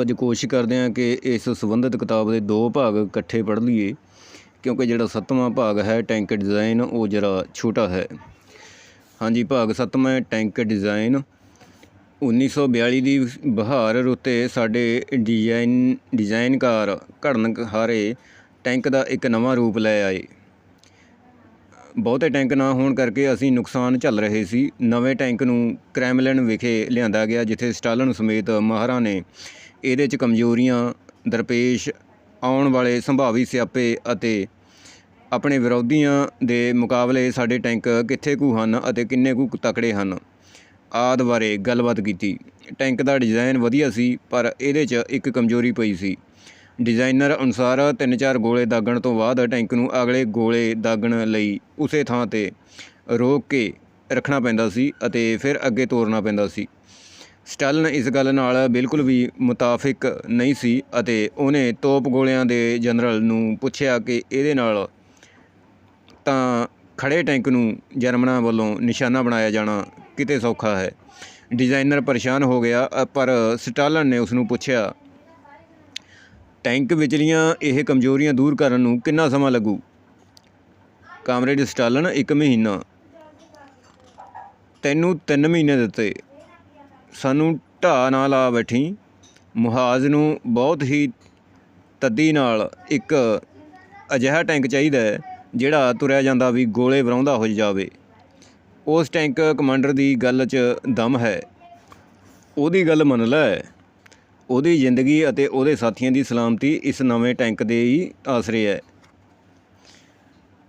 ਸਾਥੀਓ ਅੱਜ ਕੋਸ਼ਿਸ਼ ਕਰਦੇ ਹਾਂ ਕਿ ਇਸ ਸੰਬੰਧਿਤ ਕਿਤਾਬ ਦੇ ਦੋ ਭਾਗ ਇਕੱਠੇ ਪੜ੍ਹ ਲਈਏ, ਕਿਉਂਕਿ ਜਿਹੜਾ ਸੱਤਵਾਂ ਭਾਗ ਹੈ, ਟੈਂਕ ਡਿਜ਼ਾਈਨ ਉਹ ਜਰਾ ਛੋਟਾ ਹੈ। ਹਾਂਜੀ, ਭਾਗ ਸੱਤਵਾਂ ਹੈ, ਟੈਂਕ ਡਿਜ਼ਾਈਨ 1942 ਦੀ ਬਹਾਰ ਰੁੱਤੇ ਸਾਡੇ ਡਿਜ਼ਾਈਨ ਡਿਜ਼ਾਈਨਕਾਰ ਘੜਨਹਾਰੇ ਟੈਂਕ ਦਾ ਇੱਕ ਨਵਾਂ ਰੂਪ ਲੈ ਆਏ। ਬਹੁਤੇ ਟੈਂਕ ਨਾ ਹੋਣ ਕਰਕੇ ਅਸੀਂ ਨੁਕਸਾਨ ਝੱਲ ਰਹੇ ਸੀ। ਨਵੇਂ ਟੈਂਕ ਨੂੰ ਕ੍ਰੈਮਲਿਨ ਵਿਖੇ ਲਿਆਂਦਾ ਗਿਆ, ਜਿੱਥੇ ਸਟਾਲਨ ਸਮੇਤ ਮਾਹਰਾਂ ਨੇ ਇਹਦੇ 'ਚ ਕਮਜ਼ੋਰੀਆਂ, ਦਰਪੇਸ਼, ਆਉਣ ਵਾਲੇ ਸੰਭਾਵੀ ਸਿਆਪੇ ਅਤੇ ਆਪਣੇ ਵਿਰੋਧੀਆਂ ਦੇ ਮੁਕਾਬਲੇ ਸਾਡੇ ਟੈਂਕ ਕਿੱਥੇ ਕੁ ਹਨ ਅਤੇ ਕਿੰਨੇ ਕੁ ਤਕੜੇ ਹਨ? ਆਦਿ ਬਾਰੇ ਗੱਲਬਾਤ ਕੀਤੀ। ਟੈਂਕ ਦਾ ਡਿਜ਼ਾਈਨ ਵਧੀਆ ਸੀ, ਪਰ ਇਹਦੇ 'ਚ ਇੱਕ ਕਮਜ਼ੋਰੀ ਪਈ ਸੀ। ਡਿਜ਼ਾਈਨਰ ਅਨੁਸਾਰ ਤਿੰਨ ਚਾਰ ਗੋਲੇ ਦਾਗਣ ਤੋਂ ਬਾਅਦ ਟੈਂਕ ਨੂੰ ਅਗਲੇ ਗੋਲੇ ਦਾਗਣ ਲਈ ਉਸੇ ਥਾਂ ਤੇ ਰੋਕ ਕੇ ਰੱਖਣਾ ਪੈਂਦਾ ਸੀ ਅਤੇ ਫਿਰ ਅੱਗੇ ਤੋਰਨਾ ਪੈਂਦਾ ਸੀ। ਸਟਾਲਨ ਇਸ ਗੱਲ ਨਾਲ ਬਿਲਕੁਲ ਵੀ ਮੁਤਾਫਿਕ ਨਹੀਂ ਸੀ ਅਤੇ ਉਹਨੇ ਤੋਪ ਗੋਲਿਆਂ ਦੇ ਜਨਰਲ ਨੂੰ ਪੁੱਛਿਆ ਕਿ ਇਹਦੇ ਨਾਲ ਤਾਂ ਖੜੇ ਟੈਂਕ ਨੂੰ ਜਰਮਨਾਂ ਵੱਲੋਂ ਨਿਸ਼ਾਨਾ ਬਣਾਇਆ ਜਾਣਾ ਕਿਤੇ ਸੌਖਾ ਹੈ। ਡਿਜ਼ਾਈਨਰ ਪਰੇਸ਼ਾਨ ਹੋ ਗਿਆ, ਪਰ ਸਟਾਲਨ ਨੇ ਉਸ ਨੂੰ ਪੁੱਛਿਆ, ਟੈਂਕ ਵਿਚਲੀਆਂ ਇਹ ਕਮਜ਼ੋਰੀਆਂ ਦੂਰ ਕਰਨ ਨੂੰ ਕਿੰਨਾ ਸਮਾਂ ਲੱਗੂ? ਕਾਮਰੇਡ ਸਟਾਲਨ, ਇੱਕ ਮਹੀਨਾ। ਤੈਨੂੰ 3 ਮਹੀਨੇ ਦਿੱਤੇ। ਸਾਨੂੰ ਢਾਹ ਨਾ ਲਾ ਬੈਠੀ। ਮੁਹਾਜ਼ ਨੂੰ ਬਹੁਤ ਹੀ ਤੱਦੀ ਨਾਲ ਇੱਕ ਅਜਿਹਾ ਟੈਂਕ ਚਾਹੀਦਾ ਜਿਹੜਾ ਤੁਰਿਆ ਜਾਂਦਾ ਵੀ ਗੋਲੇ ਵਰਾਉਂਦਾ ਹੋ ਜਾਵੇ। ਉਸ ਟੈਂਕ ਕਮਾਂਡਰ ਦੀ ਗੱਲ 'ਚ ਦਮ ਹੈ। ਉਹਦੀ ਗੱਲ ਮੰਨ ਲੈ। ਉਹਦੀ ਜ਼ਿੰਦਗੀ ਅਤੇ ਉਹਦੇ ਸਾਥੀਆਂ ਦੀ ਸਲਾਮਤੀ ਇਸ ਨਵੇਂ ਟੈਂਕ ਦੇ ਹੀ ਆਸਰੇ ਹੈ।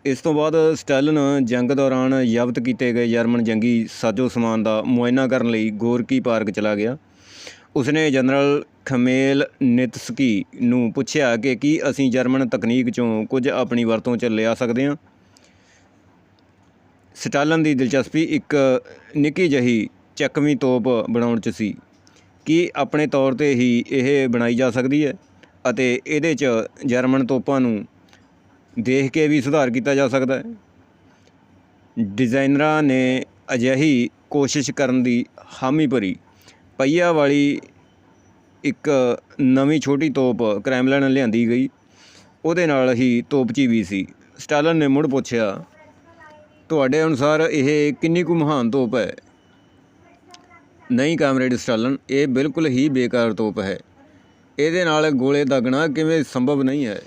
ਇਸ ਤੋਂ ਬਾਅਦ ਸਟੈਲਨ ਜੰਗ ਦੌਰਾਨ ਜ਼ਬਤ ਕੀਤੇ ਗਏ ਜਰਮਨ ਜੰਗੀ ਸਾਜੋ ਸਮਾਨ ਦਾ ਮੁਆਇਨਾ ਕਰਨ ਲਈ ਗੋਰਕੀ ਪਾਰਕ ਚਲਾ ਗਿਆ। ਉਸਨੇ ਜਨਰਲ ਖਮੇਲ ਨਿਤਸਕੀ ਨੂੰ ਪੁੱਛਿਆ ਕਿ ਕੀ ਅਸੀਂ ਜਰਮਨ ਤਕਨੀਕ ਚੋਂ ਕੁਝ ਆਪਣੀ ਵਰਤੋਂ 'ਚ ਲਿਆ ਸਕਦੇ ਹਾਂ? ਸਟਾਲਨ ਦੀ ਦਿਲਚਸਪੀ ਇੱਕ ਨਿੱਕੀ ਜਹੀ ਚੱਕਵੀਂ ਤੋਪ ਬਣਾਉਣ 'ਚ ਸੀ। ਕੀ ਆਪਣੇ ਤੌਰ ਤੇ ਹੀ ਇਹ ਬਣਾਈ ਜਾ ਸਕਦੀ ਹੈ? ਅਤੇ ਇਹਦੇ 'ਚ ਜਰਮਨ ਤੋਪਾਂ ਨੂੰ ਦੇਖ ਕੇ ਵੀ ਸੁਧਾਰ ਕੀਤਾ ਜਾ ਸਕਦਾ ਹੈ। ਡਿਜ਼ਾਈਨਰਾਂ ਨੇ ਅਜਿਹੀ ਕੋਸ਼ਿਸ਼ ਕਰਨ ਦੀ ਹਾਮੀ ਭਰੀ। ਪਹੀਆ ਵਾਲੀ ਇੱਕ ਨਵੀਂ ਛੋਟੀ ਤੋਪ ਕ੍ਰੈਮਲਨ ਲਿਆਂਦੀ ਗਈ। ਉਹਦੇ ਨਾਲ ਹੀ ਤੋਪਚੀ ਵੀ ਸੀ। ਸਟਾਲਨ ਨੇ ਮੁੜ ਪੁੱਛਿਆ, ਤੁਹਾਡੇ ਅਨੁਸਾਰ ਇਹ ਕਿੰਨੀ ਕੁ ਮਹਾਨ ਤੋਪ ਹੈ? ਨਹੀਂ ਕਾਮਰੇਡ ਸਟਾਲਨ, ਇਹ ਬਿਲਕੁਲ ਹੀ ਬੇਕਾਰ ਤੋਪ ਹੈ। ਇਹਦੇ ਨਾਲ ਗੋਲੇ ਦਾਗਣਾ ਕਿਵੇਂ ਸੰਭਵ ਨਹੀਂ ਹੈ?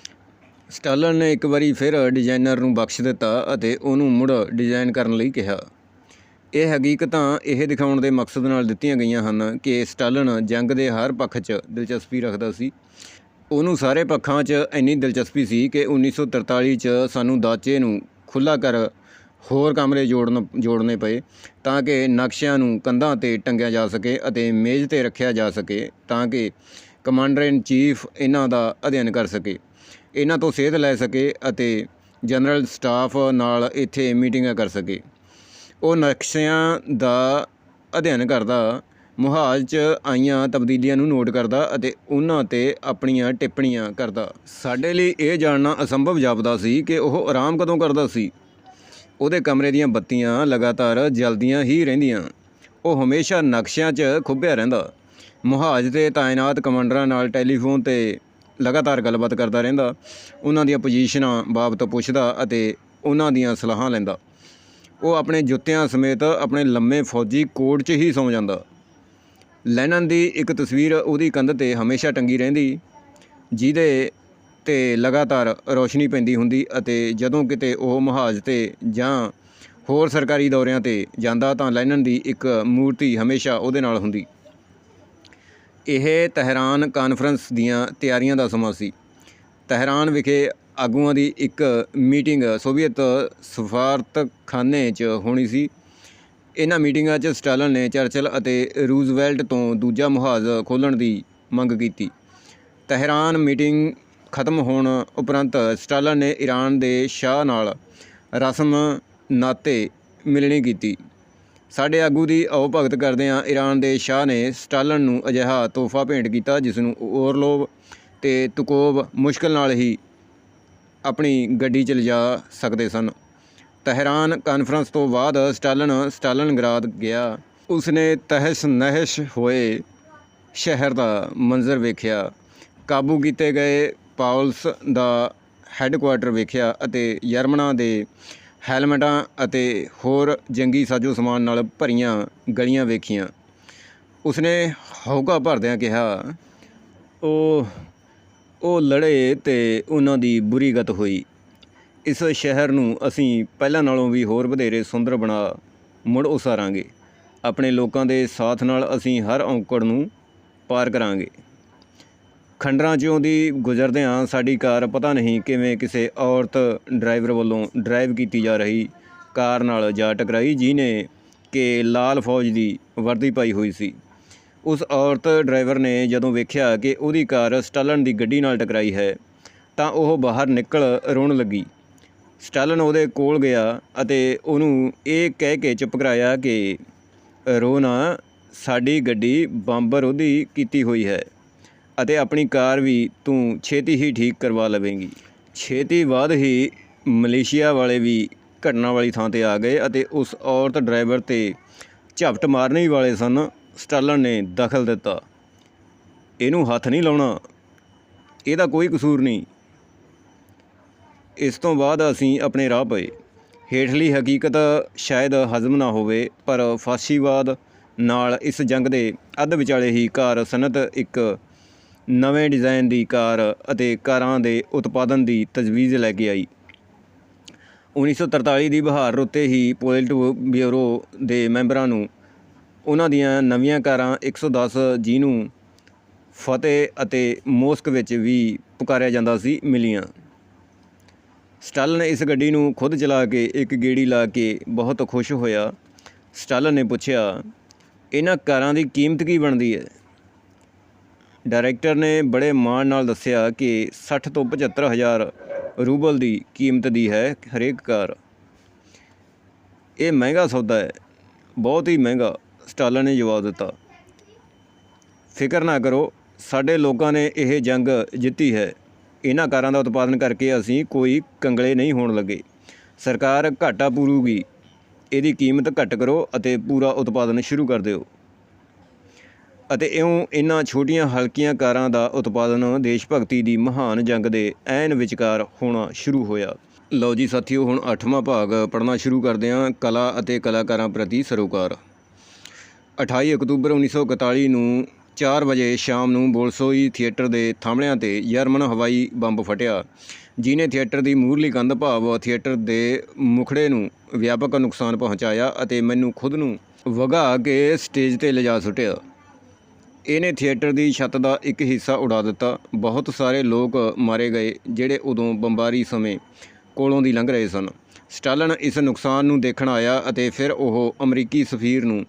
ਸਟਾਲਨ ਨੇ ਇੱਕ ਵਾਰੀ ਫਿਰ ਡਿਜ਼ਾਈਨਰ ਨੂੰ ਬਖਸ਼ ਦਿੱਤਾ ਅਤੇ ਉਹਨੂੰ ਮੁੜ ਡਿਜ਼ਾਈਨ ਕਰਨ ਲਈ ਕਿਹਾ। ਇਹ ਹਕੀਕਤਾਂ ਇਹ ਦਿਖਾਉਣ ਦੇ ਮਕਸਦ ਨਾਲ ਦਿੱਤੀਆਂ ਗਈਆਂ ਹਨ ਕਿ ਸਟਾਲਨ ਜੰਗ ਦੇ ਹਰ ਪੱਖ 'ਚ ਦਿਲਚਸਪੀ ਰੱਖਦਾ ਸੀ। ਉਹਨੂੰ ਸਾਰੇ ਪੱਖਾਂ 'ਚ ਇੰਨੀ ਦਿਲਚਸਪੀ ਸੀ ਕਿ 1943 'ਚ ਸਾਨੂੰ ਦਾਚੇ ਨੂੰ ਖੁੱਲਾ ਕਰ ਹੋਰ ਕਮਰੇ ਜੋੜਨ, ਜੋੜਨੇ ਪਏ ਤਾਂ ਕਿ ਨਕਸ਼ਿਆਂ ਨੂੰ ਕੰਧਾਂ ਤੇ ਟੰਗਿਆ ਜਾ ਸਕੇ ਅਤੇ ਮੇਜ਼ ਤੇ ਰੱਖਿਆ ਜਾ ਸਕੇ ਤਾਂ ਕਿ ਕਮਾਂਡਰ ਇਨ ਚੀਫ ਇਹਨਾਂ ਦਾ ਅਧਿਐਨ ਕਰ ਸਕੇ। ਇਹਨਾਂ ਤੋਂ ਸੇਧ ਲੈ ਸਕੇ ਅਤੇ ਜਨਰਲ ਸਟਾਫ ਨਾਲ ਇੱਥੇ ਮੀਟਿੰਗਾਂ ਕਰ ਸਕੇ। ਉਹ ਨਕਸ਼ਿਆਂ ਦਾ ਅਧਿਐਨ ਕਰਦਾ ਮੁਹਾਜ਼ 'ਚ ਆਈਆਂ ਤਬਦੀਲੀਆਂ ਨੂੰ ਨੋਟ ਕਰਦਾ ਅਤੇ ਉਹਨਾਂ ਤੇ ਆਪਣੀਆਂ ਟਿੱਪਣੀਆਂ ਕਰਦਾ। ਸਾਡੇ ਲਈ ਇਹ ਜਾਣਨਾ ਅਸੰਭਵ ਜਾਪਦਾ ਸੀ ਕਿ ਉਹ ਆਰਾਮ ਕਦੋਂ ਕਰਦਾ ਸੀ। ਉਹਦੇ ਕਮਰੇ ਦੀਆਂ ਬੱਤੀਆਂ ਲਗਾਤਾਰ ਜਲਦੀਆਂ ਹੀ ਰਹਿੰਦੀਆਂ। ਉਹ ਹਮੇਸ਼ਾ ਨਕਸ਼ਿਆਂ 'ਚ ਖੁੱਭਿਆ ਰਹਿੰਦਾ। ਮੁਹਾਜ਼ ਤੇ ਤਾਇਨਾਤ ਕਮਾਂਡਰਾਂ ਨਾਲ ਟੈਲੀਫੋਨ ਤੇ ਲਗਾਤਾਰ ਗੱਲਬਾਤ ਕਰਦਾ ਰਹਿੰਦਾ, ਉਹਨਾਂ ਦੀਆਂ ਪੋਜੀਸ਼ਨਾਂ ਬਾਬਤ ਪੁੱਛਦਾ ਅਤੇ ਉਹਨਾਂ ਦੀਆਂ ਸਲਾਹਾਂ ਲੈਂਦਾ। ਉਹ ਆਪਣੇ ਜੁੱਤਿਆਂ ਸਮੇਤ ਆਪਣੇ ਲੰਮੇ ਫੌਜੀ ਕੋਟ 'ਚ ਹੀ ਸੌਂ ਜਾਂਦਾ। ਲੈਨਨ ਦੀ ਇੱਕ ਤਸਵੀਰ ਉਹਦੀ ਕੰਧ ਤੇ ਹਮੇਸ਼ਾ ਟੰਗੀ ਰਹਿੰਦੀ, ਜਿਹਦੇ ਤੇ ਲਗਾਤਾਰ ਰੋਸ਼ਨੀ ਪੈਂਦੀ ਹੁੰਦੀ ਅਤੇ ਜਦੋਂ ਕਿਤੇ ਉਹ ਮੁਹਾਜ਼ ਤੇ ਜਾਂ ਹੋਰ ਸਰਕਾਰੀ ਦੌਰਿਆਂ ਤੇ ਜਾਂਦਾ ਤਾਂ ਲੈਨਨ ਦੀ ਇੱਕ ਮੂਰਤੀ ਹਮੇਸ਼ਾ ਉਹਦੇ ਨਾਲ ਹੁੰਦੀ। ਇਹ ਤਹਿਰਾਨ ਕਾਨਫਰੰਸ ਦੀਆਂ ਤਿਆਰੀਆਂ ਦਾ ਸਮਾਂ ਸੀ। ਤਹਿਰਾਨ ਵਿਖੇ ਆਗੂਆਂ ਦੀ ਇੱਕ ਮੀਟਿੰਗ ਸੋਵੀਅਤ ਸਫਾਰਤਖਾਨੇ 'ਚ ਹੋਣੀ ਸੀ। ਇਹਨਾਂ ਮੀਟਿੰਗਾਂ 'ਚ ਸਟਾਲਨ ਨੇ ਚਰਚਲ ਅਤੇ ਰੂਜ਼ਵੈਲਟ ਤੋਂ ਦੂਜਾ ਮੁਹਾਜ਼ ਖੋਲ੍ਹਣ ਦੀ ਮੰਗ ਕੀਤੀ। ਤਹਿਰਾਨ ਮੀਟਿੰਗ ਖਤਮ ਹੋਣ ਉਪਰੰਤ ਸਟਾਲਨ ਨੇ ਈਰਾਨ ਦੇ ਸ਼ਾਹ ਨਾਲ ਰਸਮ ਨਾਤੇ ਮਿਲਣੀ ਕੀਤੀ। ਸਾਡੇ ਆਗੂ ਦੀ ਆਓ ਭਗਤ ਕਰਦਿਆਂ ਈਰਾਨ ਦੇ ਸ਼ਾਹ ਨੇ ਸਟਾਲਨ ਨੂੰ ਅਜਿਹਾ ਤੋਹਫਾ ਭੇਂਟ ਕੀਤਾ ਜਿਸ ਨੂੰ ਓਰਲੋਵ ਤੇ ਤੁਕੋਵ ਮੁਸ਼ਕਲ ਨਾਲ ਹੀ ਆਪਣੀ ਗੱਡੀ 'ਚ ਲਿਜਾ ਸਕਦੇ ਸਨ। ਤਹਿਰਾਨ ਕਾਨਫਰੰਸ ਤੋਂ ਬਾਅਦ ਸਟਾਲਨ ਸਟਾਲਨਗਰਾਦ ਗਿਆ। ਉਸਨੇ ਤਹਿਸ ਨਹਿਸ਼ ਹੋਏ ਸ਼ਹਿਰ ਦਾ ਮੰਜ਼ਰ ਵੇਖਿਆ। ਕਾਬੂ ਕੀਤੇ ਗਏ ਪਾਉਲਸ ਦਾ ਹੈੱਡਕੁਆਰਟਰ ਵੇਖਿਆ ਅਤੇ ਜਰਮਨਾ ਦੇ ਹੈਲਮਟਾਂ ਅਤੇ ਹੋਰ ਜੰਗੀ ਸਾਜ਼ੋ ਸਮਾਨ ਨਾਲ ਭਰੀਆਂ ਗਲੀਆਂ ਵੇਖੀਆਂ। ਉਸਨੇ ਹੌਕਾ ਭਰਦਿਆਂ ਕਿਹਾ, ਉਹ ਉਹ ਲੜੇ ਤੇ ਉਹਨਾਂ ਦੀ ਬੁਰੀ ਗਤ ਹੋਈ। ਇਸ ਸ਼ਹਿਰ ਨੂੰ ਅਸੀਂ ਪਹਿਲਾਂ ਨਾਲੋਂ ਵੀ ਹੋਰ ਵਧੇਰੇ ਸੁੰਦਰ ਬਣਾ ਮੁੜ ਉਸਾਰਾਂਗੇ। ਆਪਣੇ ਲੋਕਾਂ ਦੇ ਸਾਥ ਨਾਲ ਅਸੀਂ ਹਰ ਔਂਕੜ ਨੂੰ ਪਾਰ ਕਰਾਂਗੇ। ਖੰਡਰਾਂ 'ਚੋਂ ਦੀ ਗੁਜ਼ਰਦਿਆਂ ਸਾਡੀ ਕਾਰ ਪਤਾ ਨਹੀਂ ਕਿਵੇਂ ਕਿਸੇ ਔਰਤ ਡਰਾਈਵਰ ਵੱਲੋਂ ਡਰਾਈਵ ਕੀਤੀ ਜਾ ਰਹੀ ਕਾਰ ਨਾਲ ਜਾ ਟਕਰਾਈ, ਜਿਹਨੇ ਕਿ ਲਾਲ ਫੌਜ ਦੀ ਵਰਦੀ ਪਾਈ ਹੋਈ ਸੀ। ਉਸ ਔਰਤ ਡਰਾਈਵਰ ਨੇ ਜਦੋਂ ਵੇਖਿਆ ਕਿ ਉਹਦੀ ਕਾਰ ਸਟਾਲਨ ਦੀ ਗੱਡੀ ਨਾਲ ਟਕਰਾਈ ਹੈ, ਤਾਂ ਉਹ ਬਾਹਰ ਨਿਕਲ ਰੋਣ ਲੱਗੀ। ਸਟਾਲਨ ਉਹਦੇ ਕੋਲ ਗਿਆ ਅਤੇ ਉਹਨੂੰ ਇਹ ਕਹਿ ਕੇ ਚੁੱਪ ਕਰਾਇਆ ਕਿ ਰੋ ਨਾ ਸਾਡੀ ਗੱਡੀ ਬੰਬਰ ਉਹਦੀ ਕੀਤੀ ਹੋਈ ਹੈ। ਅਤੇ ਆਪਣੀ ਕਾਰ ਵੀ ਤੂੰ ਛੇਤੀ ਹੀ ਠੀਕ ਕਰਵਾ ਲਵੇਂਗੀ। ਛੇਤੀ ਬਾਅਦ ਹੀ ਮਲੇਸ਼ੀਆ ਵਾਲੇ ਵੀ ਘਟਨਾ ਵਾਲੀ ਥਾਂ ਤੇ ਆ ਗਏ ਅਤੇ ਉਸ ਔਰਤ ਡਰਾਈਵਰ ਤੇ ਝਪਟ ਮਾਰਨੇ ਵਾਲੇ ਸਨ। ਸਟਾਲਨ ਨੇ ਦਖਲ ਦਿੱਤਾ। ਇਹਨੂੰ ਹੱਥ ਨਹੀਂ ਲਾਉਣਾ। ਇਹਦਾ ਕੋਈ ਕਸੂਰ ਨਹੀਂ। ਇਸ ਤੋਂ ਬਾਅਦ ਅਸੀਂ ਆਪਣੇ ਰਾਹ ਪਏ। ਹੇਠਲੀ ਹਕੀਕਤ ਸ਼ਾਇਦ ਹਜ਼ਮ ਨਾ ਹੋਵੇ, ਪਰ ਫਾਸੀਵਾਦ ਨਾਲ ਇਸ ਜੰਗ ਦੇ ਅੱਧ ਵਿਚਾਲੇ ਹੀ ਕਾਰ ਸਨਅਤ ਇੱਕ ਨਵੇਂ ਡਿਜ਼ਾਈਨ ਦੀ ਕਾਰ ਅਤੇ ਕਾਰਾਂ ਦੇ ਉਤਪਾਦਨ ਦੀ ਤਜਵੀਜ਼ ਲੈ ਕੇ ਆਈ। 1943 ਦੀ ਬਹਾਰ ਉੱਤੇ ਹੀ ਪੋਲਿਟ ਬਿਊਰੋ ਦੇ ਮੈਂਬਰਾਂ ਨੂੰ ਉਹਨਾਂ ਦੀਆਂ ਨਵੀਆਂ ਕਾਰਾਂ 110 ਜਿਹਨੂੰ ਫਤਿਹ ਅਤੇ ਮੋਸਕ ਵਿੱਚ ਵੀ ਪੁਕਾਰਿਆ ਜਾਂਦਾ ਸੀ, ਮਿਲੀਆਂ। ਸਟਾਲਨ ਇਸ ਗੱਡੀ ਨੂੰ ਖੁਦ ਚਲਾ ਕੇ ਇੱਕ ਗੇੜੀ ਲਾ ਕੇ ਬਹੁਤ ਖੁਸ਼ ਹੋਇਆ। ਸਟਾਲਨ ਨੇ ਪੁੱਛਿਆ, ਇਹਨਾਂ ਕਾਰਾਂ ਦੀ ਕੀਮਤ ਕੀ ਬਣਦੀ ਹੈ? ਡਾਇਰੈਕਟਰ ਨੇ ਬੜੇ ਮਾਣ ਨਾਲ ਦੱਸਿਆ ਕਿ 60 ਤੋਂ 75 ਹਜ਼ਾਰ ਰੂਬਲ ਦੀ ਕੀਮਤ ਦੀ ਹੈ ਹਰੇਕ ਕਾਰ। ਇਹ ਮਹਿੰਗਾ ਸੌਦਾ ਹੈ। ਬਹੁਤ ਹੀ ਮਹਿੰਗਾ ਸਟਾਲਨ ਨੇ ਜਵਾਬ ਦਿੱਤਾ। ਫਿਕਰ ਨਾ ਕਰੋ, ਸਾਡੇ ਲੋਕਾਂ ਨੇ ਇਹ ਜੰਗ ਜਿੱਤੀ ਹੈ। ਇਹਨਾਂ ਕਾਰਾਂ ਦਾ ਉਤਪਾਦਨ ਕਰਕੇ ਅਸੀਂ ਕੋਈ ਕੰਗਲੇ ਨਹੀਂ ਹੋਣ ਲੱਗੇ। ਸਰਕਾਰ ਘਾਟਾ ਪੂਰੂਗੀ। ਇਹਦੀ ਕੀਮਤ ਘੱਟ ਕਰੋ ਅਤੇ ਪੂਰਾ ਉਤਪਾਦਨ ਸ਼ੁਰੂ ਕਰ ਦਿਓ। ਅਤੇ ਇਉਂ ਇਹਨਾਂ ਛੋਟੀਆਂ ਹਲਕੀਆਂ ਕਾਰਾਂ ਦਾ ਉਤਪਾਦਨ ਦੇਸ਼ ਭਗਤੀ ਦੀ ਮਹਾਨ ਜੰਗ ਦੇ ਐਨ ਵਿਚਕਾਰ ਹੋਣਾ ਸ਼ੁਰੂ ਹੋਇਆ। ਲਓ ਜੀ ਸਾਥੀਓ, ਹੁਣ 8ਵਾਂ ਭਾਗ ਪੜ੍ਹਨਾ ਸ਼ੁਰੂ ਕਰਦੇ ਹਾਂ ਕਲਾ ਅਤੇ ਕਲਾਕਾਰਾਂ ਪ੍ਰਤੀ ਸਰੋਕਾਰ। 28 ਅਕਤੂਬਰ 1941 ਨੂੰ 4 ਵਜੇ ਸ਼ਾਮ ਨੂੰ ਬੋਲਸੋਈ ਥੀਏਟਰ ਦੇ ਥਾਮਲਿਆਂ ਤੇ ਜਰਮਨ ਹਵਾਈ ਬੰਬ ਫਟਿਆ, ਜਿਨੇ ਥੀਏਟਰ ਦੀ ਮੂਰਲੀ ਕੰਧ ਭਾਵ ਥੀਏਟਰ ਦੇ ਮੁਖੜੇ ਨੂੰ ਵਿਆਪਕ ਨੁਕਸਾਨ ਪਹੁੰਚਾਇਆ ਅਤੇ ਮੈਨੂੰ ਖੁਦ ਨੂੰ ਵਗਾ ਕੇ ਸਟੇਜ ਤੇ ਲਿਜਾ ਸੁੱਟਿਆ। ਇਹਨੇ ਥੀਏਟਰ ਦੀ ਛੱਤ ਦਾ ਇੱਕ ਹਿੱਸਾ ਉਡਾ ਦਿੱਤਾ। ਬਹੁਤ ਸਾਰੇ ਲੋਕ ਮਾਰੇ ਗਏ, ਜਿਹੜੇ ਉਦੋਂ ਬੰਬਾਰੀ ਸਮੇਂ ਕੋਲੋਂ ਦੀ ਲੰਘ ਰਹੇ ਸਨ। ਸਟਾਲਨ ਇਸ ਨੁਕਸਾਨ ਨੂੰ ਦੇਖਣ ਆਇਆ ਅਤੇ ਫਿਰ ਉਹ ਅਮਰੀਕੀ ਸਫੀਰ ਨੂੰ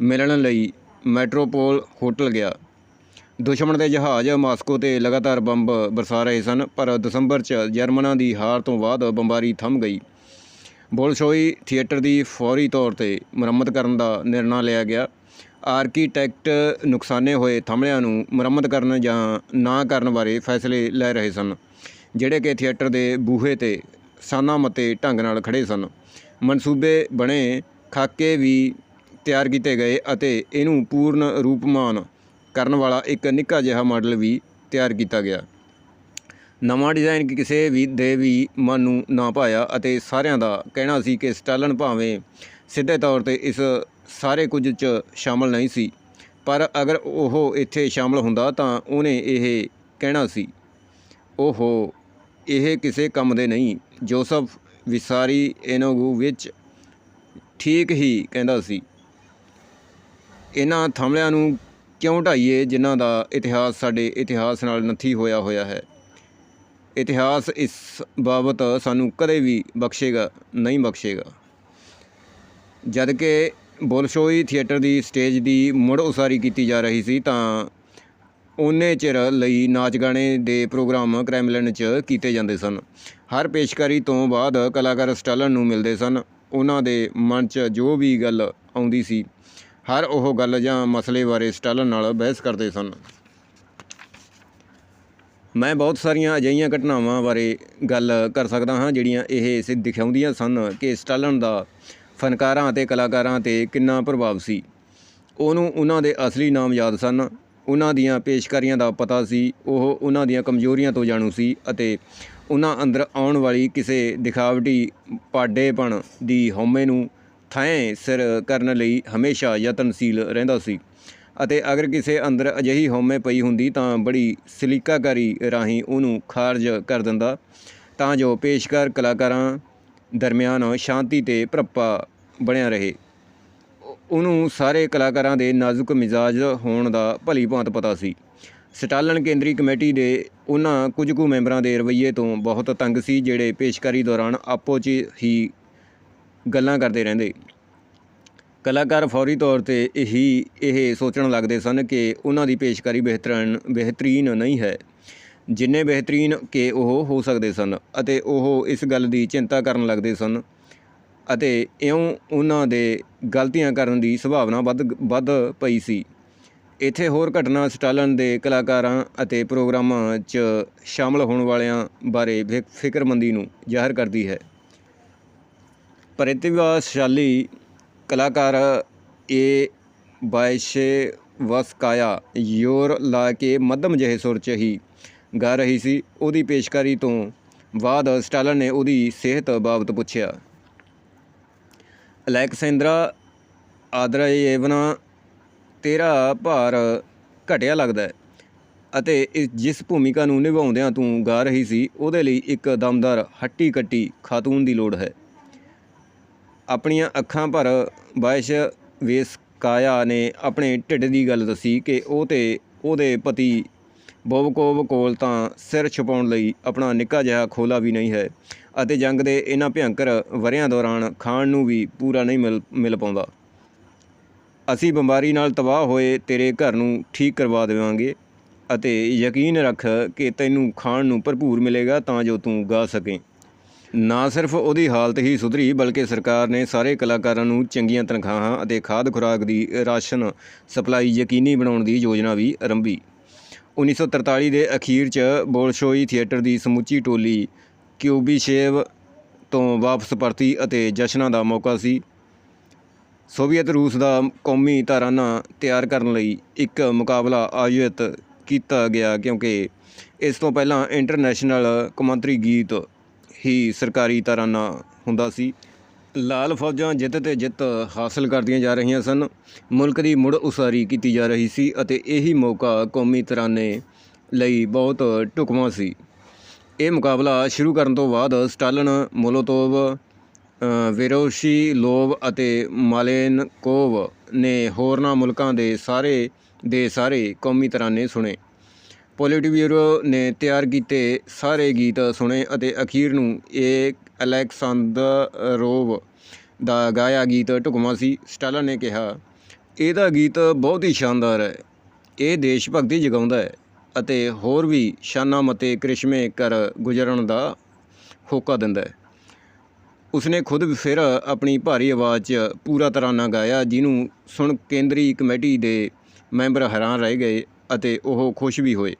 ਮਿਲਣ ਲਈ ਮੈਟਰੋਪੋਲ ਹੋਟਲ ਗਿਆ। ਦੁਸ਼ਮਣ ਦੇ ਜਹਾਜ਼ ਮਾਸਕੋ ਤੇ ਲਗਾਤਾਰ ਬੰਬ ਬਰਸਾ ਰਹੇ ਸਨ, ਪਰ ਦਸੰਬਰ 'ਚ ਜਰਮਨਾਂ ਦੀ ਹਾਰ ਤੋਂ ਬਾਅਦ ਬੰਬਾਰੀ ਥੰਮ ਗਈ। ਬੋਲਸ਼ੋਈ ਥੀਏਟਰ ਦੀ ਫੌਰੀ ਤੌਰ ਤੇ ਮੁਰੰਮਤ ਕਰਨ ਦਾ ਨਿਰਣਾ ਲਿਆ ਗਿਆ। ਆਰਕੀਟੈਕਟ ਨੁਕਸਾਨੇ ਹੋਏ ਥਮਲਿਆਂ ਨੂੰ ਮੁਰੰਮਤ ਕਰਨ ਜਾਂ ਨਾ ਕਰਨ ਬਾਰੇ ਫੈਸਲੇ ਲੈ ਰਹੇ ਸਨ, ਜਿਹੜੇ ਕਿ ਥੀਏਟਰ ਦੇ ਬੂਹੇ ਤੇ ਸਾਨਾ ਮਤੇ ਢੰਗ ਨਾਲ ਖੜੇ ਸਨ। ਮਨਸੂਬੇ ਬਣੇ ਖਾਕੇ ਵੀ ਤਿਆਰ ਕੀਤੇ ਗਏ ਅਤੇ ਇਹਨੂੰ ਪੂਰਨ ਰੂਪਮਾਨ ਕਰਨ ਵਾਲਾ ਇੱਕ ਨਿੱਕਾ ਜਿਹਾ ਮਾਡਲ ਵੀ ਤਿਆਰ ਕੀਤਾ ਗਿਆ। ਨਵਾਂ ਡਿਜ਼ਾਈਨ ਕਿਸੇ ਵੀ ਦੇ ਵੀ ਮਨ ਨੂੰ ਨਾ ਭਾਇਆ ਅਤੇ ਸਾਰਿਆਂ ਦਾ ਕਹਿਣਾ ਸੀ ਕਿ ਸਟਾਲਨ ਭਾਵੇਂ ਸਿੱਧੇ ਤੌਰ ਤੇ ਇਸ ਸਾਰੇ ਕੁਝ 'ਚ ਸ਼ਾਮਲ ਨਹੀਂ ਸੀ। ਪਰ ਅਗਰ ਉਹ ਇੱਥੇ ਸ਼ਾਮਲ ਹੁੰਦਾ ਤਾਂ ਉਹਨੇ ਇਹ ਕਹਿਣਾ ਸੀ, ਓਹੋ, ਇਹ ਕਿਸੇ ਕੰਮ ਦੇ ਨਹੀਂ। ਜੋਸਫ ਵਿਸਾਰੀ ਐਨੋਗੂ ਵਿੱਚ ਠੀਕ ਹੀ ਕਹਿੰਦਾ ਸੀ, ਇਹਨਾਂ ਥੰਮਲਿਆਂ ਨੂੰ ਕਿਉਂ ਢਾਈਏ ਜਿਨ੍ਹਾਂ ਦਾ ਇਤਿਹਾਸ ਸਾਡੇ ਇਤਿਹਾਸ ਨਾਲ ਨੱਥੀ ਹੋਇਆ ਹੋਇਆ ਹੈ? ਇਤਿਹਾਸ ਇਸ ਬਾਬਤ ਸਾਨੂੰ ਕਦੇ ਵੀ ਬਖਸ਼ੇਗਾ, ਨਹੀਂ ਬਖਸ਼ੇਗਾ। ਜਦ ਕਿ ਬੋਲਸ਼ੋਈ ਥੀਏਟਰ ਦੀ ਸਟੇਜ ਦੀ ਮੁੜ ਉਸਾਰੀ ਕੀਤੀ ਜਾ ਰਹੀ ਸੀ, ਤਾਂ ਉਹਨੇ ਚਿਰ ਲਈ ਨਾਚ ਗਾਣੇ ਦੇ ਪ੍ਰੋਗਰਾਮ ਕ੍ਰੈਮਲਿਨ 'ਚ ਕੀਤੇ ਜਾਂਦੇ ਸਨ। ਹਰ ਪੇਸ਼ਕਾਰੀ ਤੋਂ ਬਾਅਦ ਕਲਾਕਾਰ ਸਟਾਲਨ ਨੂੰ ਮਿਲਦੇ ਸਨ। ਉਹਨਾਂ ਦੇ ਮਨ 'ਚ ਜੋ ਵੀ ਗੱਲ ਆਉਂਦੀ ਸੀ, ਹਰ ਉਹ ਗੱਲ ਜਾਂ ਮਸਲੇ ਬਾਰੇ ਸਟਾਲਨ ਨਾਲ ਬਹਿਸ ਕਰਦੇ ਸਨ। ਮੈਂ ਬਹੁਤ ਸਾਰੀਆਂ ਅਜਿਹੀਆਂ ਘਟਨਾਵਾਂ ਬਾਰੇ ਗੱਲ ਕਰ ਸਕਦਾ ਹਾਂ, ਜਿਹੜੀਆਂ ਇਹ ਸਿੱਧ ਦਿਖਾਉਂਦੀਆਂ ਸਨ ਕਿ ਸਟਾਲਨ ਦਾ ਫਨਕਾਰਾਂ ਅਤੇ ਕਲਾਕਾਰਾਂ ਤੇ ਕਿੰਨਾ ਪ੍ਰਭਾਵ ਸੀ। ਉਹਨੂੰ ਉਹਨਾਂ ਦੇ ਅਸਲੀ ਨਾਮ ਯਾਦ ਸਨ। ਉਹਨਾਂ ਦੀਆਂ ਪੇਸ਼ਕਾਰੀਆਂ ਦਾ ਪਤਾ ਸੀ। ਉਹ ਉਹਨਾਂ ਦੀਆਂ ਕਮਜ਼ੋਰੀਆਂ ਤੋਂ ਜਾਣੂ ਸੀ ਅਤੇ ਉਹਨਾਂ ਅੰਦਰ ਆਉਣ ਵਾਲੀ ਕਿਸੇ ਦਿਖਾਵਟੀ ਪਾਡੇਪਣ ਦੀ ਹਉਮੈ ਨੂੰ ਥਾਂ ਸਿਰ ਕਰਨ ਲਈ ਹਮੇਸ਼ਾ ਯਤਨਸ਼ੀਲ ਰਹਿੰਦਾ ਸੀ ਅਤੇ ਅਗਰ ਕਿਸੇ ਅੰਦਰ ਅਜਿਹੀ ਹਉਮੈ ਪਈ ਹੁੰਦੀ ਤਾਂ ਬੜੀ ਸਲੀਕਾਕਾਰੀ ਰਾਹੀਂ ਉਹਨੂੰ ਖਾਰਜ ਕਰ ਦਿੰਦਾ। ਤਾਂ ਜੋ ਪੇਸ਼ਕਾਰ ਕਲਾਕਾਰਾਂ ਦਰਮਿਆਨ ਸ਼ਾਂਤੀ ਤੇ ਭਰਪਾ ਬਣਿਆ ਰਹੇ। ਉਹਨੂੰ ਸਾਰੇ ਕਲਾਕਾਰਾਂ ਦੇ ਨਾਜ਼ੁਕ ਮਿਜ਼ਾਜ ਹੋਣ ਦਾ ਭਲੀ ਭਾਂਤ ਪਤਾ ਸੀ। ਸਟਾਲਨ ਕੇਂਦਰੀ ਕਮੇਟੀ ਦੇ ਉਹਨਾਂ ਕੁਝ ਕੁ ਮੈਂਬਰਾਂ ਦੇ ਰਵੱਈਏ ਤੋਂ ਬਹੁਤ ਤੰਗ ਸੀ, ਜਿਹੜੇ ਪੇਸ਼ਕਾਰੀ ਦੌਰਾਨ ਆਪੋ 'ਚ ਹੀ ਗੱਲਾਂ ਕਰਦੇ ਰਹਿੰਦੇ। ਕਲਾਕਾਰ ਫੌਰੀ ਤੌਰ ਤੇ ਇਹੀ ਇਹ ਸੋਚਣ ਲੱਗਦੇ ਸਨ ਕਿ ਉਹਨਾਂ ਦੀ ਪੇਸ਼ਕਾਰੀ ਬਿਹਤਰੀਨ ਬਿਹਤਰੀਨ ਨਹੀਂ ਹੈ। ਜਿੰਨੇ ਬਿਹਤਰੀਨ ਕਿ ਉਹ ਹੋ ਸਕਦੇ ਸਨ ਅਤੇ ਉਹ ਇਸ ਗੱਲ ਦੀ ਚਿੰਤਾ ਕਰਨ ਲੱਗਦੇ ਸਨ ਅਤੇ ਇਉਂ ਉਹਨਾਂ ਦੇ ਗਲਤੀਆਂ ਕਰਨ ਦੀ ਸੰਭਾਵਨਾ ਵੱਧ ਵੱਧ ਪਈ ਸੀ। ਇੱਥੇ ਹੋਰ ਘਟਨਾ ਸਟਾਲਨ ਦੇ ਕਲਾਕਾਰਾਂ ਅਤੇ ਪ੍ਰੋਗਰਾਮਾਂ 'ਚ ਸ਼ਾਮਲ ਹੋਣ ਵਾਲਿਆਂ ਬਾਰੇ ਫਿ- ਫਿਕਰਮੰਦੀ ਨੂੰ ਜ਼ਾਹਰ ਕਰਦੀ ਹੈ। ਪ੍ਰਤਿਭਾਸ਼ਾਲੀ ਕਲਾਕਾਰ ਏ ਬਾਇਸ਼ੇ ਵਸਕਾਇਆ ਯੋਰ ਲਾ ਕੇ ਮੱਧਮ ਜਿਹੇ ਸੁਰ 'ਚ ਹੀ ਗਾ ਰਹੀ ਸੀ। ਉਹਦੀ ਪੇਸ਼ਕਾਰੀ ਤੋਂ ਬਾਅਦ ਸਟਾਲਨ ਨੇ ਉਹਦੀ ਸਿਹਤ ਬਾਬਤ ਪੁੱਛਿਆ। ਅਲੈਕਸੈਂਦਰਾ ਆਦਰਾਯੇਵਨਾ ਤੇਰਾ ਭਾਰ ਘਟਿਆ ਲੱਗਦਾ ਅਤੇ ਇਸ ਜਿਸ ਭੂਮਿਕਾ ਨੂੰ ਨਿਭਾਉਂਦਿਆਂ ਤੂੰ ਗਾ ਰਹੀ ਸੀ, ਉਹਦੇ ਲਈ ਇੱਕ ਦਮਦਾਰ ਹੱਟੀ ਕੱਟੀ ਖਾਤੂਨ ਦੀ ਲੋੜ ਹੈ। ਆਪਣੀਆਂ ਅੱਖਾਂ ਭਰ ਬਾਇਸ਼ ਵੇਸਕਾਇਆ ਨੇ ਆਪਣੇ ਢਿੱਡ ਦੀ ਗੱਲ ਦੱਸੀ ਕਿ ਉਹ ਤੇ ਉਹਦੇ ਪਤੀ ਬੋਬਕੋਵ ਕੋਲ ਤਾਂ ਸਿਰ ਛੁਪਾਉਣ ਲਈ ਆਪਣਾ ਨਿੱਕਾ ਜਿਹਾ ਖੋਲਾ ਵੀ ਨਹੀਂ ਹੈ ਅਤੇ ਜੰਗ ਦੇ ਇਹਨਾਂ ਭਿਅੰਕਰ ਵਰਿਆਂ ਦੌਰਾਨ ਖਾਣ ਨੂੰ ਵੀ ਪੂਰਾ ਨਹੀਂ ਮਿਲ ਮਿਲ ਪਾਉਂਦਾ। ਅਸੀਂ ਬਿਮਾਰੀ ਨਾਲ ਤਬਾਹ ਹੋਏ ਤੇਰੇ ਘਰ ਨੂੰ ਠੀਕ ਕਰਵਾ ਦੇਵਾਂਗੇ ਅਤੇ ਯਕੀਨ ਰੱਖ ਕਿ ਤੈਨੂੰ ਖਾਣ ਨੂੰ ਭਰਪੂਰ ਮਿਲੇਗਾ ਤਾਂ ਜੋ ਤੂੰ ਗਾ ਸਕੇ। ਨਾ ਸਿਰਫ ਉਹਦੀ ਹਾਲਤ ਹੀ ਸੁਧਰੀ, ਬਲਕਿ ਸਰਕਾਰ ਨੇ ਸਾਰੇ ਕਲਾਕਾਰਾਂ ਨੂੰ ਚੰਗੀਆਂ ਤਨਖਾਹਾਂ ਅਤੇ ਖਾਦ ਖੁਰਾਕ ਦੀ ਰਾਸ਼ਨ ਸਪਲਾਈ ਯਕੀਨੀ ਬਣਾਉਣ ਦੀ ਯੋਜਨਾ ਵੀ ਆਰੰਭੀ। 1943 ਦੇ ਅਖੀਰ 'ਚ ਬੋਲਸ਼ੋਈ ਥੀਏਟਰ ਦੀ ਸਮੁੱਚੀ ਟੋਲੀ ਕਿਊਬੀਸ਼ੇਵ ਤੋਂ ਵਾਪਸ ਪਰਤੀ ਅਤੇ ਜਸ਼ਨਾਂ ਦਾ ਮੌਕਾ ਸੀ। ਸੋਵੀਅਤ ਰੂਸ ਦਾ ਕੌਮੀ ਤਾਰਾਨਾ ਤਿਆਰ ਕਰਨ ਲਈ ਇੱਕ ਮੁਕਾਬਲਾ ਆਯੋਜਿਤ ਕੀਤਾ ਗਿਆ ਕਿਉਂਕਿ ਇਸ ਤੋਂ ਪਹਿਲਾਂ ਇੰਟਰਨੈਸ਼ਨਲ ਕੌਮਾਂਤਰੀ ਗੀਤ ਹੀ ਸਰਕਾਰੀ ਤਾਰਾਨਾ ਹੁੰਦਾ ਸੀ। ਲਾਲ ਫੌਜਾਂ ਜਿੱਤ ਤੇ ਜਿੱਤ ਹਾਸਲ ਕਰਦੀਆਂ ਜਾ ਰਹੀਆਂ ਸਨ। ਮੁਲਕ ਦੀ ਮੁੜ ਉਸਾਰੀ ਕੀਤੀ ਜਾ ਰਹੀ ਸੀ ਅਤੇ ਇਹੀ ਮੌਕਾ ਕੌਮੀ ਤਰਾਨੇ ਲਈ ਬਹੁਤ ਢੁਕਵਾਂ ਸੀ। ਇਹ ਮੁਕਾਬਲਾ ਸ਼ੁਰੂ ਕਰਨ ਤੋਂ ਬਾਅਦ ਸਟਾਲਨ ਮੋਲੋਤੋਵ ਅ, ਵਿਰੋਸ਼ੀਲੋਵ ਅਤੇ ਮਾਲੇਨਕੋਵ ਨੇ ਹੋਰਨਾਂ ਮੁਲਕਾਂ ਦੇ ਸਾਰੇ ਦੇ ਸਾਰੇ ਕੌਮੀ ਤਰਾਨੇ ਸੁਣੇ। ਪੋਲਿਟ ਬਿਊਰੋ ਨੇ ਤਿਆਰ ਕੀਤੇ ਸਾਰੇ ਗੀਤ ਸੁਣੇ ਅਤੇ ਅਖੀਰ ਨੂੰ ਇਹ ਅਲੈਕਸਾਂਦਰੋਵ ਦਾ ਗਾਇਆ ਗੀਤ ਢੁਕਵਾਂ ਸੀ। ਸਟਾਲਨ ਨੇ ਕਿਹਾ, ਇਹਦਾ ਗੀਤ ਬਹੁਤ ਹੀ ਸ਼ਾਨਦਾਰ ਹੈ। ਇਹ ਦੇਸ਼ ਭਗਤੀ ਜਗਾਉਂਦਾ ਹੈ ਅਤੇ ਹੋਰ ਵੀ ਸ਼ਾਨਾ ਮਤੇ ਕ੍ਰਿਸ਼ਮੇ ਕਰ ਗੁਜ਼ਰਨ ਦਾ ਹੋਕਾ ਦਿੰਦਾ ਹੈ। ਉਸਨੇ ਖੁਦ ਫਿਰ ਆਪਣੀ ਭਾਰੀ ਆਵਾਜ਼ 'ਚ ਪੂਰਾ ਤਰਾਨਾ ਗਾਇਆ, ਜਿਹਨੂੰ ਸੁਣ ਕੇਂਦਰੀ ਕਮੇਟੀ ਦੇ ਮੈਂਬਰ ਹੈਰਾਨ ਰਹਿ ਗਏ ਅਤੇ ਉਹ ਖੁਸ਼ ਵੀ ਹੋਏ।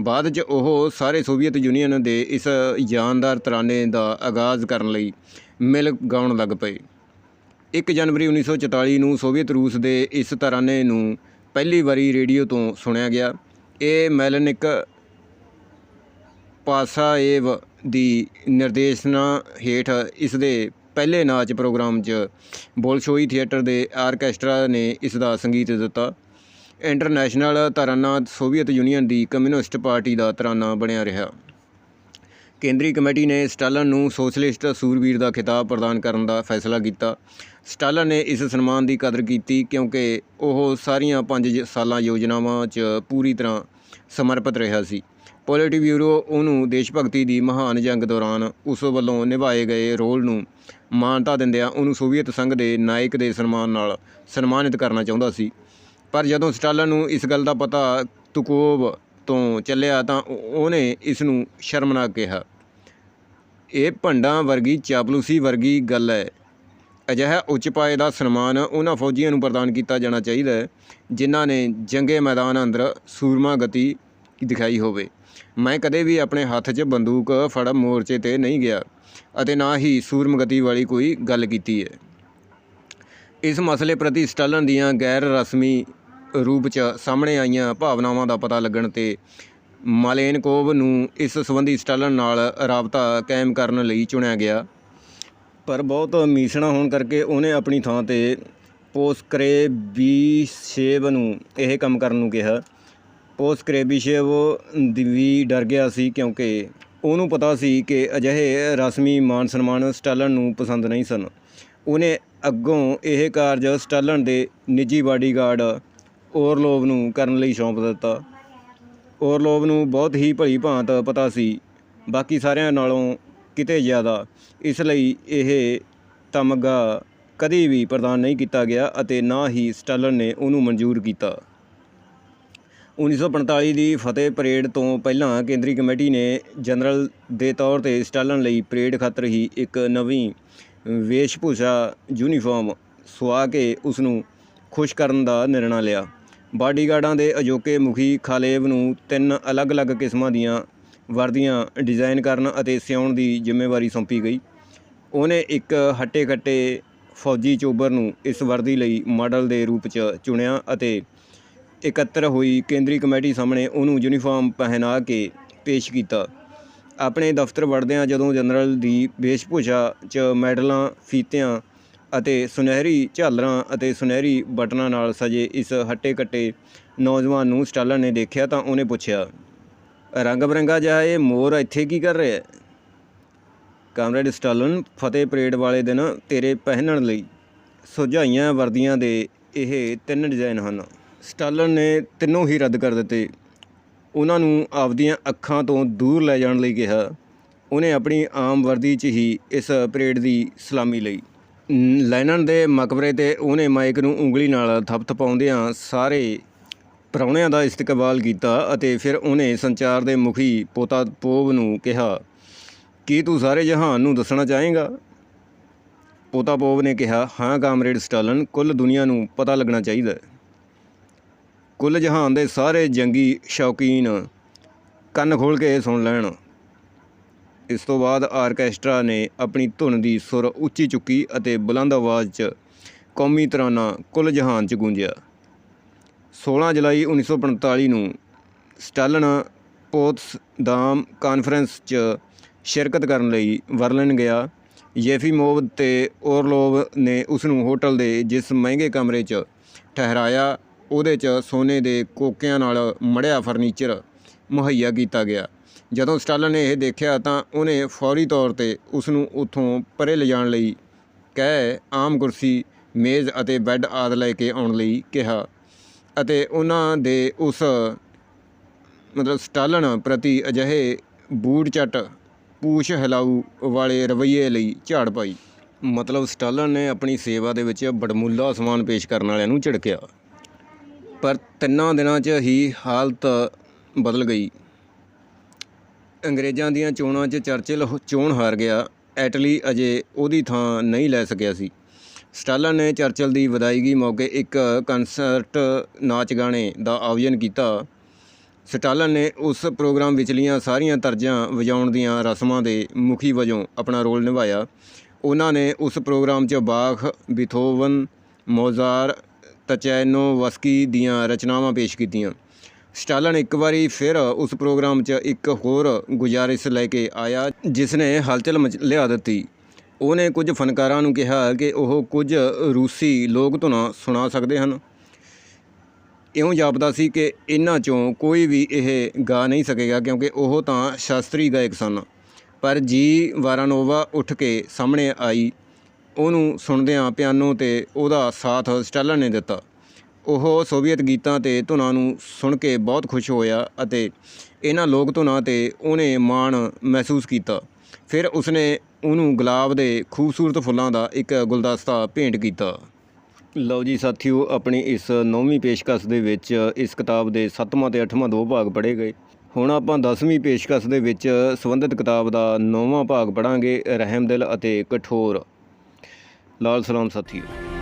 ਬਾਅਦ 'ਚ ਉਹ ਸਾਰੇ ਸੋਵੀਅਤ ਯੂਨੀਅਨ ਦੇ ਇਸ ਜਾਨਦਾਰ ਤਰਾਨੇ ਦਾ ਆਗਾਜ਼ ਕਰਨ ਲਈ ਮਿਲ ਗਾਉਣ ਲੱਗ ਪਏ। 1 ਜਨਵਰੀ 1944 ਨੂੰ ਸੋਵੀਅਤ ਰੂਸ ਦੇ ਇਸ ਤਰਾਨੇ ਨੂੰ ਪਹਿਲੀ ਵਾਰੀ ਰੇਡੀਓ ਤੋਂ ਸੁਣਿਆ ਗਿਆ। ਇਹ ਮੈਲਨਿਕ ਪਾਸਾਏਵ ਦੀ ਨਿਰਦੇਸ਼ਨਾ ਹੇਠ ਇਸ ਦੇ ਪਹਿਲੇ ਨਾਚ ਪ੍ਰੋਗਰਾਮ 'ਚ ਬੋਲਸ਼ੋਈ ਥੀਏਟਰ ਦੇ ਆਰਕੈਸਟਰਾ ਨੇ ਇਸ ਦਾ ਸੰਗੀਤ ਦਿੱਤਾ। ਇੰਟਰਨੈਸ਼ਨਲ ਤਰਾਨਾ ਸੋਵੀਅਤ ਯੂਨੀਅਨ ਦੀ ਕਮਿਊਨਿਸਟ ਪਾਰਟੀ ਦਾ ਤਰਾਨਾ ਬਣਿਆ ਰਿਹਾ। ਕੇਂਦਰੀ ਕਮੇਟੀ ਨੇ ਸਟਾਲਨ ਨੂੰ ਸੋਸ਼ਲਿਸਟ ਸੂਰਬੀਰ ਦਾ ਖਿਤਾਬ ਪ੍ਰਦਾਨ ਕਰਨ ਦਾ ਫੈਸਲਾ ਕੀਤਾ। ਸਟਾਲਨ ਨੇ ਇਸ ਸਨਮਾਨ ਦੀ ਕਦਰ ਕੀਤੀ ਕਿਉਂਕਿ ਉਹ ਸਾਰੀਆਂ ਪੰਜ ਸਾਲਾਂ ਯੋਜਨਾਵਾਂ 'ਚ ਪੂਰੀ ਤਰ੍ਹਾਂ ਸਮਰਪਿਤ ਰਿਹਾ ਸੀ। ਪੋਲਿਟ ਬਿਊਰੋ ਉਹਨੂੰ ਦੇਸ਼ ਭਗਤੀ ਦੀ ਮਹਾਨ ਜੰਗ ਦੌਰਾਨ ਉਸ ਵੱਲੋਂ ਨਿਭਾਏ ਗਏ ਰੋਲ ਨੂੰ ਮਾਨਤਾ ਦਿੰਦਿਆਂ ਉਹਨੂੰ ਸੋਵੀਅਤ ਸੰਘ ਦੇ ਨਾਇਕ ਦੇ ਸਨਮਾਨ ਨਾਲ ਸਨਮਾਨਿਤ ਕਰਨਾ ਚਾਹੁੰਦਾ ਸੀ। ਪਰ ਜਦੋਂ ਸਟਾਲਨ ਨੂੰ ਇਸ ਗੱਲ ਦਾ ਪਤਾ ਤੁਕੋਵ ਤੋਂ ਚੱਲਿਆ ਤਾਂ ਉਹਨੇ ਇਸ ਨੂੰ ਸ਼ਰਮਨਾਕ ਕਿਹਾ। ਇਹ ਭੰਡਾਂ ਵਰਗੀ ਚਾਪਲੂਸੀ ਵਰਗੀ ਗੱਲ ਹੈ ਅਜਿਹਾ ਉੱਚ ਪਾਏ ਦਾ ਸਨਮਾਨ ਉਹਨਾਂ ਫੌਜੀਆਂ ਨੂੰ ਪ੍ਰਦਾਨ ਕੀਤਾ ਜਾਣਾ ਚਾਹੀਦਾ ਹੈ ਜਿਨ੍ਹਾਂ ਨੇ ਜੰਗੇ ਮੈਦਾਨ ਅੰਦਰ ਸੂਰਮਾ ਗਤੀ ਦਿਖਾਈ ਹੋਵੇ। ਮੈਂ ਕਦੇ ਵੀ ਆਪਣੇ ਹੱਥ 'ਚ ਬੰਦੂਕ, ਫੜ ਮੋਰਚੇ ਤੇ ਨਹੀਂ ਗਿਆ ਅਤੇ ਨਾ ਹੀ ਸੂਰਮਗਤੀ ਵਾਲੀ ਕੋਈ ਗੱਲ ਕੀਤੀ ਹੈ ਇਸ ਮਸਲੇ ਪ੍ਰਤੀ ਸਟਾਲਨ ਦੀਆਂ ਗੈਰ ਰਸਮੀ ਰੂਪ 'ਚ ਸਾਹਮਣੇ ਆਈਆਂ ਭਾਵਨਾਵਾਂ ਦਾ ਪਤਾ ਲੱਗਣ ਤੇ ਮਾਲੇਨਕੋਵ ਨੂੰ ਇਸ ਸੰਬੰਧੀ ਸਟਾਲਨ ਨਾਲ ਰਾਬਤਾ ਕਾਇਮ ਕਰਨ ਲਈ ਚੁਣਿਆ ਗਿਆ। ਪਰ ਬਹੁਤ ਮੀਸਣਾ ਹੋਣ ਕਰਕੇ ਉਹਨੇ ਆਪਣੀ ਥਾਂ ਤੇ ਪੋਸਕਰੇਬੀਸ਼ੇਵ ਨੂੰ ਇਹ ਕੰਮ ਕਰਨ ਨੂੰ ਕਿਹਾ। ਪੋਸਕਰੇਬੀਸ਼ੇਵ ਦੀ ਵੀ ਡਰ ਗਿਆ ਸੀ ਕਿਉਂਕਿ ਉਹਨੂੰ ਪਤਾ ਸੀ ਕਿ ਅਜਿਹੇ ਰਸਮੀ ਮਾਨ ਸਨਮਾਨ ਸਟਾਲਨ ਨੂੰ ਪਸੰਦ ਨਹੀਂ ਸਨ। ਉਹਨੇ ਅੱਗੋਂ ਇਹ ਕਾਰਜ ਸਟਾਲਨ ਦੇ ਨਿੱਜੀ ਬਾਡੀਗਾਰਡ ਓਰਲੋਵ ਨੂੰ ਕਰਨ ਲਈ ਸੌਂਪ ਦਿੱਤਾ। ਓਰਲੋਵ ਨੂੰ ਬਹੁਤ ਹੀ ਭਲੀ ਭਾਂਤ ਪਤਾ ਸੀ। ਬਾਕੀ ਸਾਰਿਆਂ ਨਾਲੋਂ ਕਿਤੇ ਜ਼ਿਆਦਾ। ਇਸ ਲਈ ਇਹ ਤਮਗਾ ਕਦੀ ਵੀ ਪ੍ਰਦਾਨ ਨਹੀਂ ਕੀਤਾ ਗਿਆ ਅਤੇ ਨਾ ਹੀ ਸਟਾਲਨ ਨੇ ਉਹਨੂੰ ਮਨਜ਼ੂਰ ਕੀਤਾ। 1945 ਦੀ ਫਤਿਹ ਪਰੇਡ ਤੋਂ ਪਹਿਲਾਂ ਕੇਂਦਰੀ ਕਮੇਟੀ ਨੇ ਜਨਰਲ ਦੇ ਤੌਰ ਤੇ ਸਟਾਲਨ ਲਈ ਪਰੇਡ ਖਾਤਰ ਹੀ ਇੱਕ ਨਵੀਂ ਵੇਸ਼ਭੂਸ਼ਾ ਯੂਨੀਫਾਰਮ ਸੁਆ ਕੇ ਉਸ ਨੂੰ ਖੁਸ਼ ਕਰਨ ਦਾ ਨਿਰਣਾ ਲਿਆ। ਬਾਡੀਗਾਰਡਾਂ ਦੇ ਅਜੋਕੇ ਮੁਖੀ ਖਾਲੇਵ ਨੂੰ ਤਿੰਨ ਅਲੱਗ-ਅਲੱਗ ਕਿਸਮਾਂ ਦੀਆਂ ਵਰਦੀਆਂ ਡਿਜ਼ਾਈਨ ਕਰਨ ਅਤੇ ਸਿਉਣ ਦੀ ਜ਼ਿੰਮੇਵਾਰੀ ਸੌਂਪੀ ਗਈ। ਉਹਨੇ ਇੱਕ ਹੱਟੇ-ਕੱਟੇ ਫੌਜੀ ਚੋਬਰ ਨੂੰ ਇਸ ਵਰਦੀ ਲਈ ਮਾਡਲ ਦੇ ਰੂਪ 'ਚ ਚੁਣਿਆ ਅਤੇ ਇਕੱਤਰ ਹੋਈ ਕੇਂਦਰੀ ਕਮੇਟੀ ਸਾਹਮਣੇ ਉਹਨੂੰ ਯੂਨੀਫਾਰਮ ਪਹਿਨਾ ਕੇ ਪੇਸ਼ ਕੀਤਾ। ਆਪਣੇ ਦਫ਼ਤਰ ਵੜਦਿਆਂ ਜਦੋਂ ਜਨਰਲ ਦੀ ਵੇਸ਼ਭੂਸ਼ਾ 'ਚ ਮੈਡਲਾਂ, ਫੀਤਿਆਂ ਅਤੇ ਸੁਨਹਿਰੀ ਝਾਲਰਾਂ ਅਤੇ ਸੁਨਹਿਰੀ ਬਟਨਾਂ ਨਾਲ ਸਜੇ ਇਸ ਹੱਟੇ-ਕੱਟੇ ਨੌਜਵਾਨ ਨੂੰ ਸਟਾਲਨ ਨੇ ਦੇਖਿਆ ਤਾਂ ਉਹਨੇ ਪੁੱਛਿਆ, ਰੰਗ ਬਰੰਗਾ ਜਿਹਾ ਇਹ ਮੋਰ ਇੱਥੇ ਕੀ ਕਰ ਰਿਹਾ ਹੈ? ਕਾਮਰੇਡ ਸਟਾਲਨ, ਫਤਿਹ ਪਰੇਡ ਵਾਲੇ ਦਿਨ ਤੇਰੇ ਪਹਿਨਣ ਲਈ ਸੁਝਾਈਆਂ ਵਰਦੀਆਂ ਦੇ ਇਹ ਤਿੰਨ ਡਿਜ਼ਾਈਨ ਹਨ। ਸਟਾਲਨ ਨੇ ਤਿੰਨੋਂ ਹੀ ਰੱਦ ਕਰ ਦਿੱਤੇ। ਉਹਨਾਂ ਨੂੰ ਆਪਦੀਆਂ ਅੱਖਾਂ ਤੋਂ ਦੂਰ ਲੈ ਜਾਣ ਲਈ ਕਿਹਾ। ਉਹਨੇ ਆਪਣੀ ਆਮ ਵਰਦੀ 'ਚ ਹੀ ਇਸ ਪਰੇਡ ਦੀ ਸਲਾਮੀ ਲਈ। ਨ- ਲੈਨਨ ਦੇ ਮਕਬਰੇ ਤੇ ਉਹਨੇ ਮਾਈਕ ਨੂੰ ਉਂਗਲੀ ਨਾਲ ਥਪਥਪਾਉਂਦਿਆਂ ਸਾਰੇ ਪ੍ਰਾਹੁਣਿਆਂ ਦਾ ਇਸਤਕਬਾਲ ਕੀਤਾ ਅਤੇ ਫਿਰ ਉਹਨੇ ਸੰਚਾਰ ਦੇ ਮੁਖੀ ਪੋਤਾ ਪੋਵ ਨੂੰ ਕਿਹਾ, ਕੀ ਤੂੰ ਸਾਰੇ ਜਹਾਨ ਨੂੰ ਦੱਸਣਾ ਚਾਹੇਂਗਾ? ਪੋਤਾਪੋਵ ਨੇ ਕਿਹਾ, ਹਾਂ, ਕਾਮਰੇਡ ਸਟਾਲਨ, ਕੁੱਲ ਦੁਨੀਆ ਨੂੰ ਪਤਾ ਲੱਗਣਾ ਚਾਹੀਦਾ ਕੁੱਲ ਜਹਾਨ ਦੇ ਸਾਰੇ ਜੰਗੀ ਸ਼ੌਕੀਨ ਕੰਨ ਖੋਲ ਕੇ ਸੁਣ ਲੈਣ। ਇਸ ਤੋਂ ਬਾਅਦ ਆਰਕੈਸਟਰਾ ਨੇ ਆਪਣੀ ਧੁਨ ਦੀ ਸੁਰ ਉੱਚੀ ਚੁੱਕੀ ਅਤੇ ਬੁਲੰਦ ਆਵਾਜ਼ 'ਚ ਕੌਮੀ ਤਰਾਨਾ ਕੁੱਲ ਜਹਾਨ 'ਚ ਗੂੰਜਿਆ। 16 ਜੁਲਾਈ 1945 ਨੂੰ ਸਟਾਲਨ ਪੋਤਸਦਾਮ ਕਾਨਫਰੰਸ 'ਚ ਸ਼ਿਰਕਤ ਕਰਨ ਲਈ ਵਰਲਨ ਗਿਆ। ਯੇਫੀਮੋਵ ਤੇ ਓਰਲੋਵ ਨੇ ਉਸ ਨੂੰ ਹੋਟਲ ਦੇ ਜਿਸ ਮਹਿੰਗੇ ਕਮਰੇ 'ਚ ਠਹਿਰਾਇਆ ਉਹਦੇ 'ਚ ਸੋਨੇ ਦੇ ਕੋਕਿਆਂ ਨਾਲ ਮੜਿਆ ਫਰਨੀਚਰ ਮੁਹੱਈਆ ਕੀਤਾ ਗਿਆ। ਜਦੋਂ ਸਟਾਲਨ ਨੇ ਇਹ ਦੇਖਿਆ ਤਾਂ ਉਹਨੇ ਫੌਰੀ ਤੌਰ ਤੇ ਉਸ ਨੂੰ ਉੱਥੋਂ ਪਰੇ ਲਿਜਾਣ ਲਈ ਕਹਿ ਆਮ ਕੁਰਸੀ, ਮੇਜ਼ ਅਤੇ ਬੈੱਡ ਆਦਿ ਲੈ ਕੇ ਆਉਣ ਲਈ ਕਿਹਾ ਅਤੇ ਉਹਨਾਂ ਦੇ ਉਸ ਮਤਲਬ ਸਟਾਲਨ ਪ੍ਰਤੀ ਅਜਿਹੇ ਬੂੜ ਚੱਟ ਪੂਛ ਹਿਲਾਊ ਵਾਲੇ ਰਵੱਈਏ ਲਈ ਝਾੜ ਪਾਈ। ਮਤਲਬ ਸਟਾਲਨ ਨੇ ਆਪਣੀ ਸੇਵਾ ਦੇ ਵਿੱਚ ਬੜਮੁੱਲਾ ਸਮਾਨ ਪੇਸ਼ ਕਰਨ ਵਾਲਿਆਂ ਨੂੰ ਝਿੜਕਿਆ। ਪਰ ਤਿੰਨਾਂ ਦਿਨਾਂ 'ਚ ਹੀ ਹਾਲਤ ਬਦਲ ਗਈ। ਅੰਗਰੇਜ਼ਾਂ ਦੀਆਂ ਚੋਣਾਂ 'ਚ ਚਰਚਿਲ ਚੋਣ ਹਾਰ ਗਿਆ। ਐਟਲੀ ਅਜੇ ਉਹਦੀ ਥਾਂ ਨਹੀਂ ਲੈ ਸਕਿਆ ਸੀ। ਸਟਾਲਨ ਨੇ ਚਰਚਿਲ ਦੀ ਵਿਦਾਇਗੀ ਮੌਕੇ ਇੱਕ ਕਨਸਰਟ ਨਾਚ ਗਾਣੇ ਦਾ ਆਯੋਜਨ ਕੀਤਾ। ਸਟਾਲਨ ਨੇ ਉਸ ਪ੍ਰੋਗਰਾਮ ਵਿਚਲੀਆਂ ਸਾਰੀਆਂ ਤਰਜ਼ਾਂ ਵਜਾਉਣ ਦੀਆਂ ਰਸਮਾਂ ਦੇ ਮੁਖੀ ਵਜੋਂ ਆਪਣਾ ਰੋਲ ਨਿਭਾਇਆ। ਉਹਨਾਂ ਨੇ ਉਸ ਪ੍ਰੋਗਰਾਮ 'ਚ ਬਾਖ, ਬਿਥੋਵਨ ਮੋਜ਼ਾਰ ਤਚੈਨੋਵਸਕੀ ਦੀਆਂ ਰਚਨਾਵਾਂ ਪੇਸ਼ ਕੀਤੀਆਂ। ਸਟਾਲਨ ਇੱਕ ਵਾਰੀ ਫਿਰ ਉਸ ਪ੍ਰੋਗਰਾਮ 'ਚ ਇੱਕ ਹੋਰ ਗੁਜ਼ਾਰਿਸ਼ ਲੈ ਕੇ ਆਇਆ ਜਿਸ ਨੇ ਹਲਚਲ ਮਚ ਲਿਆ ਦਿੱਤੀ। ਉਹਨੇ ਕੁਝ ਫਨਕਾਰਾਂ ਨੂੰ ਕਿਹਾ ਕਿ ਉਹ ਕੁਝ ਰੂਸੀ ਲੋਕ ਧੁਨਾਂ ਸੁਣਾ ਸਕਦੇ ਹਨ। ਇਉਂ ਜਾਪਦਾ ਸੀ ਕਿ ਇਹਨਾਂ ਚੋਂ ਕੋਈ ਵੀ ਇਹ ਗਾ ਨਹੀਂ ਸਕੇਗਾ, ਕਿਉਂਕਿ ਉਹ ਤਾਂ ਸ਼ਾਸਤਰੀ ਗਾਇਕ ਸਨ। ਪਰ ਜੀ ਵਾਰਾਨੋਵਾ ਉੱਠ ਕੇ ਸਾਹਮਣੇ ਆਈ ਉਹਨੂੰ ਸੁਣਦਿਆਂ ਪਿਆਨੋ ਤੇ ਉਹਦਾ ਸਾਥ ਸਟਾਲਨ ਨੇ ਦਿੱਤਾ। ਉਹ ਸੋਵੀਅਤ ਗੀਤਾਂ ਅਤੇ ਧੁਨਾਂ ਨੂੰ ਸੁਣ ਕੇ ਬਹੁਤ ਖੁਸ਼ ਹੋਇਆ ਅਤੇ ਇਹਨਾਂ ਲੋਕ ਧੁਨਾਂ ਤੇ ਉਹਨੇ ਮਾਣ ਮਹਿਸੂਸ ਕੀਤਾ। ਫਿਰ ਉਸਨੇ ਉਹਨੂੰ ਗੁਲਾਬ ਦੇ ਖੂਬਸੂਰਤ ਫੁੱਲਾਂ ਦਾ ਇੱਕ ਗੁਲਦਸਤਾ ਭੇਂਟ ਕੀਤਾ। ਲਓ ਜੀ ਸਾਥੀਓ, ਆਪਣੀ ਇਸ ਨੌਵੀਂ ਪੇਸ਼ਕਸ਼ ਦੇ ਵਿੱਚ ਇਸ ਕਿਤਾਬ ਦੇ 7ਵਾਂ ਤੇ 8ਵਾਂ ਦੋ ਭਾਗ ਪੜ੍ਹੇ ਗਏ। ਹੁਣ ਆਪਾਂ 10ਵੀਂ ਪੇਸ਼ਕਸ਼ ਦੇ ਵਿੱਚ ਸੰਬੰਧਿਤ ਕਿਤਾਬ ਦਾ ਨੌਵਾਂ ਭਾਗ ਪੜਾਂਗੇ ਰਹਿਮਦਿਲ ਅਤੇ ਕਠੋਰ। ਲਾਲ ਸਲਾਮ ਸਾਥੀਓ।